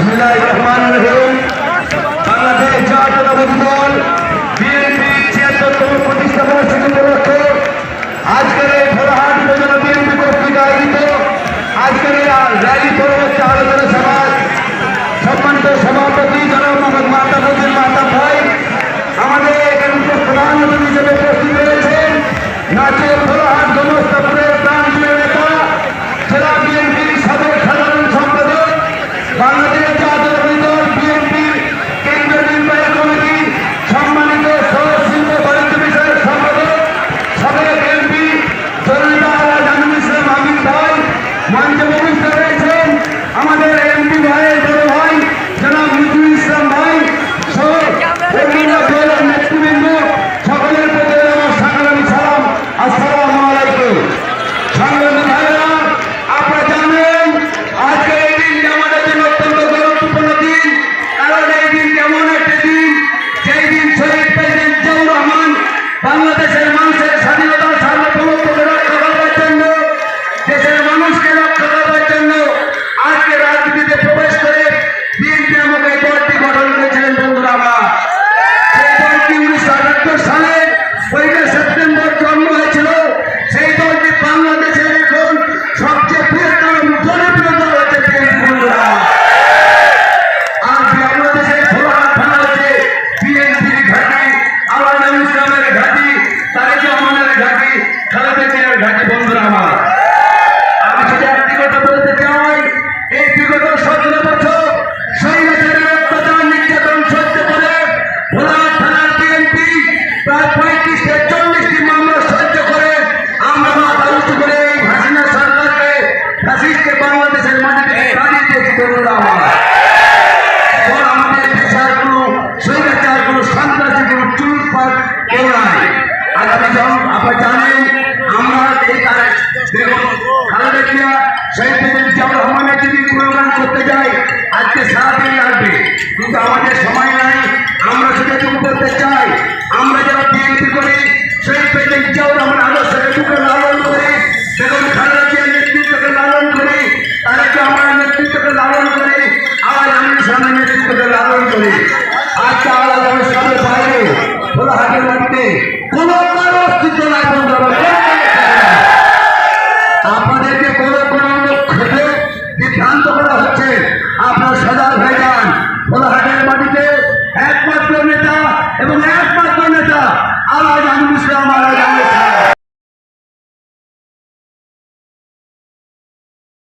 বিসমিল্লাহির রহমানির রহিম। বাংলাদেশ জাতীয় দল আমাদের এমপি ভাইয়ের বড় ভাই, জনাব মিতুল ইসলাম ভাই, সহ নেতৃবৃন্দ, সকলের প্রতি আমার সাংগ্রামী সালাম। আসসালাম আলাইকুম। সংগ্রামী ভাইরা আপনারা জানেন, আজকে এই দিনটি আমাদের জন্য অত্যন্ত গুরুত্বপূর্ণ দিন। কারণ এই দিনটি একটা দিন, যেই দিন শহীদ বাংলাদেশের মানুষের নাকি আমি যদি একটি বলতে চাই। এই বিগত সতেরো বছর সৈন্যচারের অত্যাচার নির্যাতন সহ্য করে ভোলা থানার বিএনপি প্রায় পঁয়ত্রিশ চল্লিশটি করে। আমরা মাথা হাসিনা সরকারকে ফাঁসিকে বাংলাদেশের মাটিতে দাঁড়িয়ে দিয়েছি বন্ধুরা আমার। আমাদের পেশার কোনো সৈন্যচার কোনো সন্ত্রাসী কোনো চুল পাঠ কেউ জানেন আজকে সারাদিন লাগবে। কিন্তু আমাদের সময় নাই। আমরা সেটাটুকু করতে চাই, আমরা যারা বিএনপি করি, সেই জিয়াউর রহমান আদর্শকে টুকে লালন করে, বেগম খালেদা জিয়ার নেতৃত্বকে লালন করে, তারেক রহমানের নেতৃত্বকে লালন করে আজ আমি ইসলামের নেতৃত্বকে লালন করি। আজকে আলাদা ইসলামের বাইরে খোলা হাটের মাটিতে কোনো কারও অস্তিত্ব নাই আজ আমি আমার